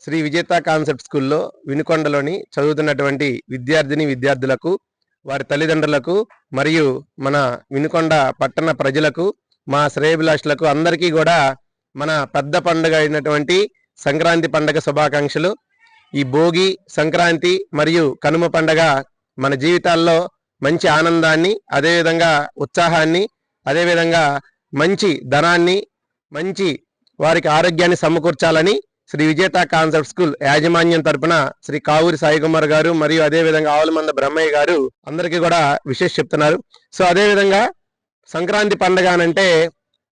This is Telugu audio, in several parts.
శ్రీ విజేత కాన్సెప్ట్ స్కూల్లో వినుకొండలోని చదువుతున్నటువంటి విద్యార్థిని విద్యార్థులకు వారి తల్లిదండ్రులకు మరియు మన వినుకొండ పట్టణ ప్రజలకు మా శ్రేయభిలాషులకు అందరికీ కూడా మన పెద్ద పండుగ అయినటువంటి సంక్రాంతి పండుగ శుభాకాంక్షలు. ఈ భోగి సంక్రాంతి మరియు కనుమ పండుగ మన జీవితాల్లో మంచి ఆనందాన్ని అదేవిధంగా ఉత్సాహాన్ని అదేవిధంగా మంచి ధనాన్ని మంచి వారికి ఆరోగ్యాన్ని సమకూర్చాలని శ్రీ విజేత కాన్సెప్ట్ స్కూల్ యాజమాన్యం తరపున శ్రీ కావూరి సాయి కుమార్ గారు మరియు అదేవిధంగా ఆవులమంద బ్రహ్మయ్య గారు అందరికీ కూడా విశేష చెప్తున్నారు. సో అదేవిధంగా సంక్రాంతి పండుగ అనంటే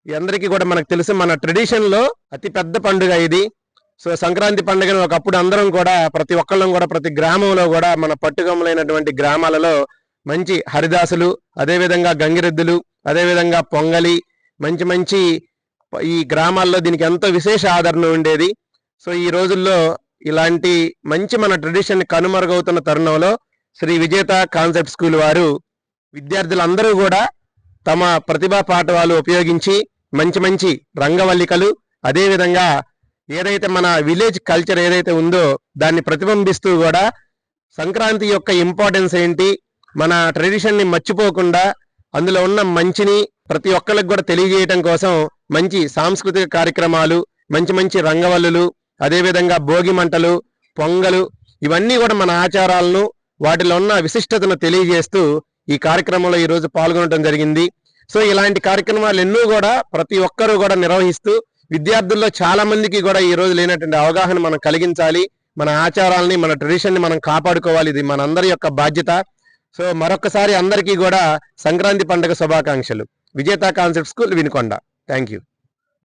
అందరికీ కూడా మనకు తెలుసు మన ట్రెడిషన్లో అతి పెద్ద పండుగ ఇది. సో సంక్రాంతి పండుగను ఒకప్పుడు అందరం కూడా ప్రతి ఒక్కళ్ళం కూడా ప్రతి గ్రామంలో కూడా మన పట్టుగమ్మలైనటువంటి గ్రామాలలో మంచి హరిదాసులు అదేవిధంగా గంగిరెద్దులు అదేవిధంగా పొంగలి మంచి మంచి ఈ గ్రామాల్లో దీనికి ఎంతో విశేష ఆదరణ ఉండేది. సో ఈ రోజుల్లో ఇలాంటి మంచి మన ట్రెడిషన్ కనుమరుగవుతున్న తరుణంలో శ్రీ విజేత కాన్సెప్ట్ స్కూల్ వారు విద్యార్థులందరూ కూడా తమ ప్రతిభా పాఠవాలు ఉపయోగించి మంచి మంచి రంగవల్లికలు అదేవిధంగా ఏదైతే మన విలేజ్ కల్చర్ ఏదైతే ఉందో దాన్ని ప్రతిబింబిస్తూ కూడా సంక్రాంతి యొక్క ఇంపార్టెన్స్ ఏంటి మన ట్రెడిషన్ని మర్చిపోకుండా అందులో ఉన్న మంచిని ప్రతి ఒక్కరికి కూడా తెలియజేయటం కోసం మంచి సాంస్కృతిక కార్యక్రమాలు మంచి మంచి రంగవల్లులు అదేవిధంగా భోగి మంటలు పొంగలు ఇవన్నీ కూడా మన ఆచారాలను వాటిలో ఉన్న విశిష్టతను తెలియజేస్తూ ఈ కార్యక్రమంలో ఈ రోజు పాల్గొనడం జరిగింది. సో ఇలాంటి కార్యక్రమాలు ఎన్నో కూడా ప్రతి ఒక్కరూ కూడా నిర్వహిస్తూ విద్యార్థుల్లో చాలా మందికి కూడా ఈ రోజు లేనటువంటి అవగాహన మనం కలిగించాలి. మన ఆచారాలని మన ట్రెడిషన్ని మనం కాపాడుకోవాలి. ఇది మనందరి యొక్క బాధ్యత. సో మరొకసారి అందరికీ కూడా సంక్రాంతి పండుగ శుభాకాంక్షలు. Vijetha concept school Vinukonda. Thank you.